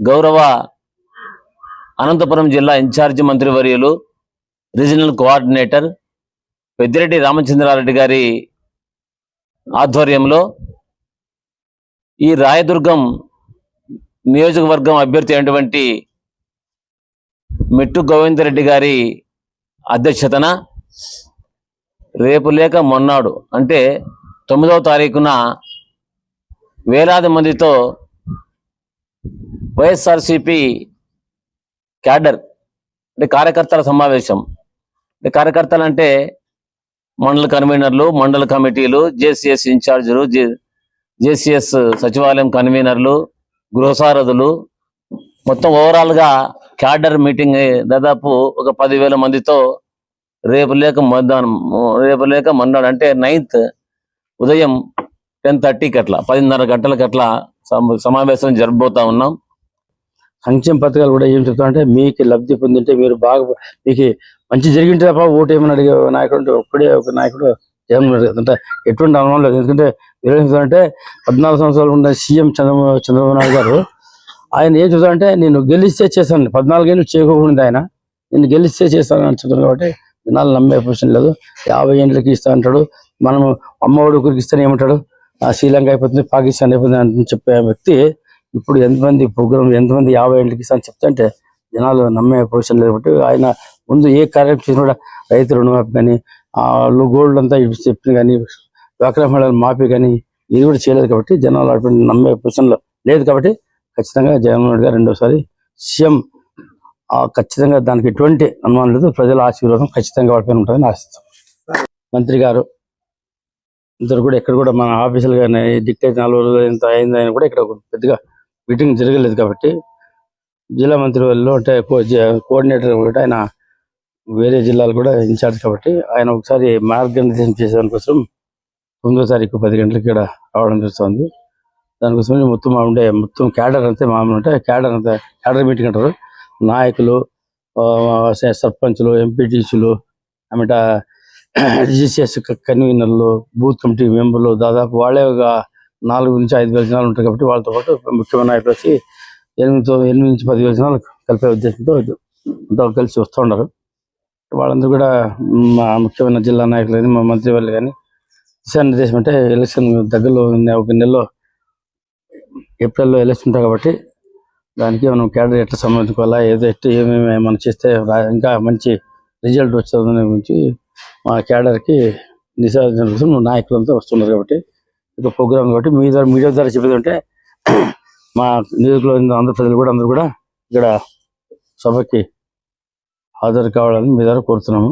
గౌరవ అనంతపురం జిల్లా ఇన్ఛార్జి మంత్రివర్యులు రీజనల్ కోఆర్డినేటర్ పెద్దిరెడ్డి రామచంద్రారెడ్డి గారి ఆధ్వర్యంలో ఈ రాయదుర్గం నియోజకవర్గం అభ్యర్థి అయినటువంటి మెట్టు గోవిందరెడ్డి గారి అధ్యక్షతన రేపు లేక మొన్నాడు. అంటే తొమ్మిదవ తారీఖున వేలాది మందితో వైఎస్ఆర్సిపి క్యాడర్ అంటే కార్యకర్తల సమావేశం. అంటే కార్యకర్తలు అంటే మండల కన్వీనర్లు మండల కమిటీలు జేసీఎస్ ఇన్ఛార్జీలు జే జేసీఎస్ సచివాలయం కన్వీనర్లు గృహసారథులు. మొత్తం ఓవరాల్గా క్యాడర్ మీటింగ్ దాదాపు ఒక పదివేల మందితో రేపు లేక మధ్యాహ్నం రేపు లేక మొన్నాడు అంటే నైన్త్ ఉదయం టెన్ థర్టీకి అట్లా పదిన్నర గంటలకి అట్లా సమావేశం జరగబోతా ఉన్నాం. సంక్షేమ పథకాలు కూడా ఏం చెప్తామంటే మీకు లబ్ధి పొందింటే మీరు బాగా మీకు మంచి జరిగింటే తప్ప ఓటు ఏమని అడిగే నాయకుడు అంటే ఒక్కడే ఒక నాయకుడు జగన్మోహన్ రెడ్డి అంటే ఎటువంటి అనుమానం లేదు. ఎందుకంటే అంటే పద్నాలుగు సంవత్సరాలు ఉన్న సీఎం చంద్రబాబు చంద్రబాబు నాయుడు గారు ఆయన ఏం చెప్తారంటే నేను గెలిస్తే చేస్తాను. పద్నాలుగేళ్ళు చేయకుండా ఆయన. నేను గెలిస్తే చేస్తాను అని చెప్తాను కాబట్టి జనాలు నమ్మే పొజిషన్ లేదు. యాభై ఏళ్ళకి ఇస్తా అంటాడు. మనం అమ్మఒడి ఒకరికి ఏమంటాడు? ఆ శ్రీలంక అయిపోతుంది పాకిస్తాన్ అయిపోతుంది అని చెప్పే వ్యక్తి ఇప్పుడు ఎంతమంది ప్రోగ్రామ్ ఎంతమంది యాభై ఏళ్ళకి ఇస్తా అని చెప్తుంటే జనాలు నమ్మే పొజిషన్ లేదు కాబట్టి ఆయన ముందు ఏ కార్యక్రమం చేసినా కూడా రైతు రుణమాఫీ కానీ గోల్డ్ అంతా చెప్పిన కానీ డ్వాక్రా మహిళల మాఫీ కానీ ఇది కూడా చేయలేదు కాబట్టి జనాలు అటువంటి నమ్మే పొజిషన్లో లేదు కాబట్టి ఖచ్చితంగా జగన్మోహన్ రెడ్డి గారు రెండోసారి సీఎం ఆ, ఖచ్చితంగా దానికి ఎటువంటి అనుమానం లేదు. ప్రజల ఆశీర్వాదం ఖచ్చితంగా వాడిపైన ఉంటుందని ఆశిస్తాం. మంత్రి గారు ఇద్దరు కూడా ఎక్కడ కూడా మన ఆఫీసులు కానీ డిక్టేట్ నాలుగు రోజులు ఎంత అయిందని కూడా ఇక్కడ పెద్దగా మీటింగ్ జరగలేదు కాబట్టి జిల్లా మంత్రి వాళ్ళు అంటే కోఆర్డినేటర్ కూడా ఆయన వేరే జిల్లాలు కూడా ఇన్ఛార్జ్ కాబట్టి ఆయన ఒకసారి మార్గనిర్దేశం చేసేదానికోసం తొమ్మిదో తారీఖు పది గంటలకు ఇక్కడ రావడం జరుగుతుంది. దానికోసం మొత్తం మా ఉండే మొత్తం క్యాడర్ అంతే మామూలు ఉంటే క్యాడర్ అంతా క్యాడర్ మీటింగ్ అంటారు. నాయకులు సర్పంచ్లు ఎంపీటీసీలు ఆమెట డిజిసిఎస్ కన్వీనర్లు బూత్ కమిటీ మెంబర్లు దాదాపు వాళ్ళే ఒక నాలుగు నుంచి ఐదు వేల జనాలు ఉంటారు కాబట్టి వాళ్ళతో పాటు ముఖ్యమైన నాయకులు వచ్చి ఎనిమిది ఎనిమిది నుంచి పది వేల జనాలు కలిపే ఉద్దేశంతో అంతా కలిసి వస్తూ ఉన్నారు. వాళ్ళందరూ కూడా మా ముఖ్యమైన జిల్లా నాయకులు కానీ మా మంత్రి వాళ్ళు కానీ దిశానిర్దేశం అంటే ఎలక్షన్ దగ్గరలో ఒక నెలలో ఏప్రిల్లో ఎలక్షన్ ఉంటాయి కాబట్టి దానికి మనం క్యాడర్ ఎట్లా సంబంధించుకోవాలా ఏదో ఎట్లా ఏమేమి మనం చేస్తే ఇంకా మంచి రిజల్ట్ వచ్చేదని గురించి మా క్యాడర్కి దిశానిర్దేశం కోసం నాయకులంతా వస్తున్నారు కాబట్టి ఇక ప్రోగ్రామ్ కాబట్టి మీ ద్వారా మీడియా ద్వారా చెప్పేది అంటే మా నియోజకవర్గంలో ఆంధ్ర ప్రజలు కూడా అందరూ కూడా ఇక్కడ సభకి హాజరు కావాలని మీ ద్వారా కోరుతున్నాము.